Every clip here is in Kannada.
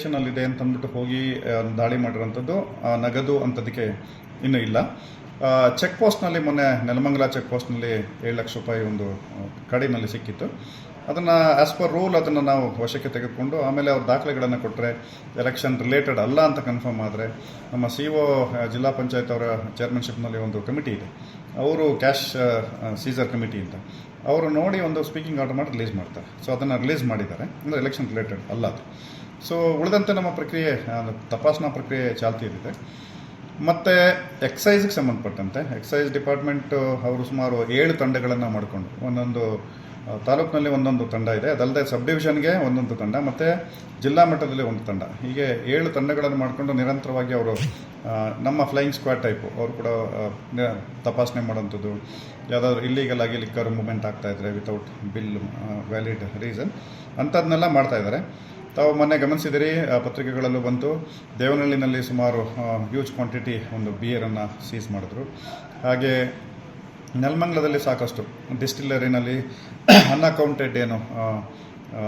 ಅಲ್ಲಿದೆ ಅಂತ ಅಂದ್ಬಿಟ್ಟು ಹೋಗಿ ದಾಳಿ ಮಾಡಿರೋಂಥದ್ದು ನಗದು ಅಂತದಕ್ಕೆ ಇನ್ನೂ ಇಲ್ಲ. ಚೆಕ್ ಪೋಸ್ಟ್ನಲ್ಲಿ ಮೊನ್ನೆ, ನೆಲಮಂಗಲ ಚೆಕ್ ಪೋಸ್ಟ್ನಲ್ಲಿ ಏಳು ಲಕ್ಷ ರೂಪಾಯಿ ಒಂದು ಕಡಿನಲ್ಲಿ ಸಿಕ್ಕಿತ್ತು. ಅದನ್ನು ಆಸ್ ಪರ್ ರೂಲ್ ಅದನ್ನು ನಾವು ವಶಕ್ಕೆ ತೆಗೆದುಕೊಂಡು, ಆಮೇಲೆ ಅವ್ರ ದಾಖಲೆಗಳನ್ನು ಕೊಟ್ಟರೆ ಎಲೆಕ್ಷನ್ ರಿಲೇಟೆಡ್ ಅಲ್ಲ ಅಂತ ಕನ್ಫರ್ಮ್ ಆದರೆ, ನಮ್ಮ ಸಿ ಒ ಜಿಲ್ಲಾ ಪಂಚಾಯತ್ ಅವರ ಚೇರ್ಮನ್ಶಿಪ್ನಲ್ಲಿ ಒಂದು ಕಮಿಟಿ ಇದೆ. ಅವರು ಕ್ಯಾಶ್ ಸೀಸರ್ ಕಮಿಟಿ ಅಂತ. ಅವರು ನೋಡಿ ಒಂದು ಸ್ಪೀಕಿಂಗ್ ಆರ್ಡರ್ ಮಾಡಿ ರಿಲೀಸ್ ಮಾಡ್ತಾರೆ. ಸೊ ಅದನ್ನು ರಿಲೀಸ್ ಮಾಡಿದ್ದಾರೆ. ಅಂದರೆ ಎಲೆಕ್ಷನ್ ರಿಲೇಟೆಡ್ ಅಲ್ಲ ಅದು. ಸೊ ಉಳಿದಂತೆ ನಮ್ಮ ಪ್ರಕ್ರಿಯೆ ತಪಾಸಣಾ ಪ್ರಕ್ರಿಯೆ ಚಾಲ್ತಿಯಲ್ಲಿದೆ ಮತ್ತು ಎಕ್ಸೈಸ್ಗೆ ಸಂಬಂಧಪಟ್ಟಂತೆ ಎಕ್ಸೈಸ್ ಡಿಪಾರ್ಟ್ಮೆಂಟ್ ಅವರು ಸುಮಾರು ಏಳು ತಂಡಗಳನ್ನು ಮಾಡಿಕೊಂಡು, ಒಂದೊಂದು ತಾಲೂಕಿನಲ್ಲಿ ಒಂದೊಂದು ತಂಡ ಇದೆ. ಅದಲ್ಲದೆ ಸಬ್ ಡಿವಿಷನ್ಗೆ ಒಂದೊಂದು ತಂಡ, ಮತ್ತು ಜಿಲ್ಲಾ ಮಟ್ಟದಲ್ಲಿ ಒಂದು ತಂಡ. ಹೀಗೆ ಏಳು ತಂಡಗಳನ್ನು ಮಾಡಿಕೊಂಡು ನಿರಂತರವಾಗಿ ಅವರು ನಮ್ಮ ಫ್ಲೈಯಿಂಗ್ ಸ್ಕ್ವಾಡ್ ಟೈಪು ಅವರು ಕೂಡ ತಪಾಸಣೆ ಮಾಡುವಂಥದ್ದು. ಯಾವುದಾದ್ರು ಇಲ್ಲೀಗಲ್ ಆಗಿ ಲಿಕ್ಕರ್ ಮೂಮೆಂಟ್ ಆಗ್ತಾ ಇದ್ರೆ ವಿತೌಟ್ ಬಿಲ್ ವ್ಯಾಲಿಡ್ ರೀಸನ್ ಅಂಥದ್ದನ್ನೆಲ್ಲ ಮಾಡ್ತಾ ಇದ್ದಾರೆ. ತಾವು ಮೊನ್ನೆ ಗಮನಿಸಿದಿರಿ ಪತ್ರಿಕೆಗಳಲ್ಲೂ ಬಂತು. ದೇವನಹಳ್ಳಿನಲ್ಲಿ ಸುಮಾರು ಹ್ಯೂಜ್ ಕ್ವಾಂಟಿಟಿ ಒಂದು ಬಿಯರನ್ನು ಸೀಸ್ ಮಾಡಿದ್ರು. ಹಾಗೆ ನೆಲಮಂಗಲದಲ್ಲಿ ಸಾಕಷ್ಟು ಡಿಸ್ಟಿಲರಿನಲ್ಲಿ ಅನ್ಅಕೌಂಟೆಡ್ ಏನು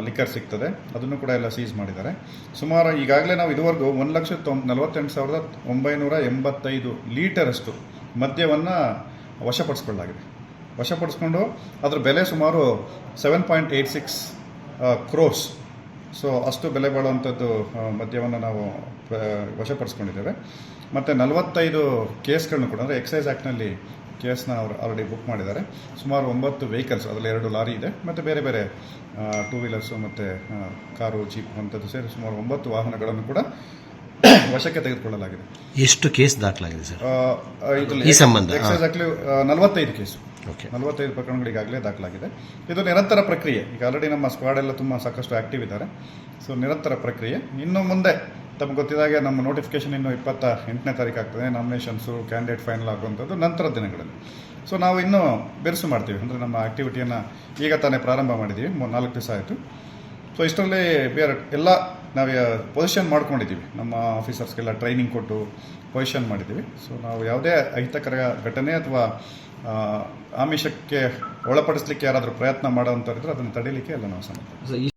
ಲಿಕ್ಕರ್ ಸಿಗ್ತದೆ. ಅದನ್ನು ಕೂಡ ಎಲ್ಲ ಸೀಸ್ ಮಾಡಿದ್ದಾರೆ. ಸುಮಾರು ಈಗಾಗಲೇ ನಾವು ಇದುವರೆಗೂ ಒಂದು ಲಕ್ಷ ನಲವತ್ತೆಂಟು ಸಾವಿರದ ಒಂಬೈನೂರ ಎಂಬತ್ತೈದು ಲೀಟರಷ್ಟು ಮದ್ಯವನ್ನು ವಶಪಡಿಸ್ಕೊಳ್ಳಾಗಿದೆ ವಶಪಡಿಸ್ಕೊಂಡು ಅದರ ಬೆಲೆ ಸುಮಾರು seven point eight six crores so ಅಷ್ಟು ಬೆಲೆ ಬಾಳುವಂಥದ್ದು ಮದ್ಯವನ್ನು ನಾವು ವಶಪಡಿಸ್ಕೊಂಡಿದ್ದೇವೆ. ಮತ್ತು ನಲವತ್ತೈದು ಕೇಸ್ಗಳನ್ನು ಕೂಡ, ಅಂದರೆ ಎಕ್ಸೈಸ್ ಆ್ಯಕ್ಟ್ನಲ್ಲಿ ಕೇಸ್ನ ಅವರು ಆಲ್ರೆಡಿ ಬುಕ್ ಮಾಡಿದ್ದಾರೆ. ಸುಮಾರು ಒಂಬತ್ತು ವೆಹಿಕಲ್ಸ್ ಅದರಲ್ಲಿ ಎರಡು ಲಾರಿ ಇದೆ ಮತ್ತು ಬೇರೆ ಬೇರೆ ಟೂ ವೀಲರ್ಸು ಮತ್ತು ಕಾರು ಜೀಪ್ ಅಂಥದ್ದು ಸೇರಿ ಸುಮಾರು ಒಂಬತ್ತು ವಾಹನಗಳನ್ನು ಕೂಡ ವಶಕ್ಕೆ ತೆಗೆದುಕೊಳ್ಳಲಾಗಿದೆ. ಎಷ್ಟು ಕೇಸ್ ದಾಖಲಾಗಿದೆ ಸರ್? ಈ ಸಂಬಂಧ, ಎಕ್ಸಾಕ್ಟ್ಲಿ ಎಕ್ಸೈಸ್ ನಲವತ್ತೈದು ಕೇಸು. ಓಕೆ. ನಲವತ್ತೈದು ಪ್ರಕರಣಗಳಿಗಾಗಲೇ ದಾಖಲಾಗಿದೆ. ಇದು ನಿರಂತರ ಪ್ರಕ್ರಿಯೆ. ಈಗ ಆಲ್ರೆಡಿ ನಮ್ಮ ಸ್ಕ್ವಾಡ್ ಎಲ್ಲ ತುಂಬ ಸಾಕಷ್ಟು ಆಕ್ಟಿವ್ ಇದ್ದಾರೆ. ಸೊ ನಿರಂತರ ಪ್ರಕ್ರಿಯೆ. ಇನ್ನು ಮುಂದೆ ತಮಗೆ ಗೊತ್ತಿದ್ದಾಗೆ ನಮ್ಮ ನೋಟಿಫಿಕೇಶನ್ ಇನ್ನು ಇಪ್ಪತ್ತ ಎಂಟನೇ ತಾರೀಕು ಆಗ್ತದೆ ನಾಮಿನೇಷನ್ಸು ಕ್ಯಾಂಡಿಡೇಟ್ ಫೈನಲ್ ಆಗುವಂಥದ್ದು ನಂತರ ದಿನಗಳಲ್ಲಿ. ಸೊ ನಾವು ಇನ್ನೂ ಬಿರುಸು ಮಾಡ್ತೀವಿ, ಅಂದರೆ ನಮ್ಮ ಆಕ್ಟಿವಿಟಿಯನ್ನು ಈಗ ತಾನೇ ಪ್ರಾರಂಭ ಮಾಡಿದ್ದೀವಿ ನಾಲ್ಕು ದಿವಸ ಆಯಿತು. ಸೊ ಇಷ್ಟರಲ್ಲಿ ಬೇರೆ ಎಲ್ಲ ನಾವು ಪೊಸಿಷನ್ ಮಾಡ್ಕೊಂಡಿದ್ದೀವಿ ನಮ್ಮ ಆಫೀಸರ್ಸ್ಗೆಲ್ಲ ಟ್ರೈನಿಂಗ್ ಕೊಟ್ಟು ಪೊಸಿಷನ್ ಮಾಡಿದ್ದೀವಿ ಸೊ ನಾವು ಯಾವುದೇ ಅಹಿತಕರ ಘಟನೆ ಅಥವಾ ಆಮಿಷಕ್ಕೆ ಒಳಪಡಿಸಲಿಕ್ಕೆ ಯಾರಾದರೂ ಪ್ರಯತ್ನ ಮಾಡೋವಂಥವ್ರಿದ್ರೆ ಅದನ್ನು ತಡೀಲಿಕ್ಕೆ ಎಲ್ಲ ನಾವು ಸಮರ್ಥ